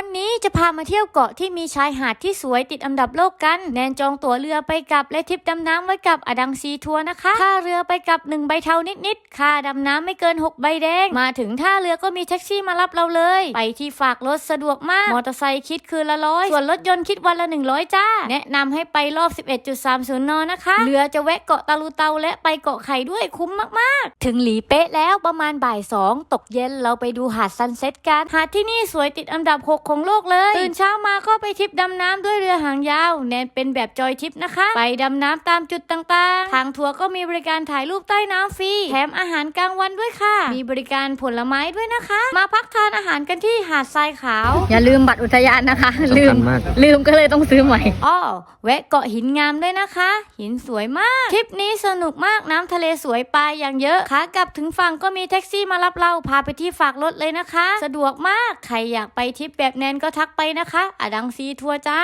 วันนี้จะพามาเที่ยวเกาะที่มีชายหาดที่สวยติดอันดับโลกกัน แนนจองตั๋วเรือไปกลับและทริปดำน้ำไว้กับอดังซีทัวร์นะคะ ค่าเรือไปกลับ1ใบเทานิดๆ ค่าดำน้ำไม่เกิน 6 ใบแดง มาถึงท่าเรือก็มีแท็กซี่มารับเราเลย ไปที่ฝากรถสะดวกมาก มอเตอร์ไซค์คิดคืนละร้อย ส่วนรถยนต์คิดวันละ 100 จ้า แนะนำให้ไปรอบ 11.30 นนะคะ เรือจะแวะเกาะตาลูเตาและไปเกาะไข่ด้วยคุ้มมากๆ ถึงหลีเป๊ะแล้วประมาณบ่ายสองตกเย็นเราไปดูหาดซันเซ็ตกัน หาดที่นี่สวยติดอันดับ 6ของโลกเลย ตื่นเช้ามาก็ไปทริปดำน้ำด้วยเรือหางยาว แนนเป็นแบบจอยทริปนะคะ ไปดำน้ำตามจุดต่างๆ ทางทัวร์ก็มีบริการถ่ายรูปใต้น้ำฟรี แถมอาหารกลางวันด้วยค่ะ มีบริการผลไม้ด้วยนะคะ มาพักทานอาหารกันที่หาดทรายขาว อย่าลืมบัตรอุทยานนะคะ ลืสำคัมญมาก ลืมก็เลยต้องซื้อใหม่ อ้อแวะเกาะหินงามด้วยนะคะ หินสวยมาก ทริปนี้สนุกมากน้ำทะเลสวยปลาอย่างเยอะขากลับถึงฝั่งก็มีแท็กซี่มารับเราพาไปที่ฝากรถเลยนะคะ สะดวกมาก ใครอยากไปทริปแบบแนนก็ทักไปนะคะอดังซีทัวร์จ้า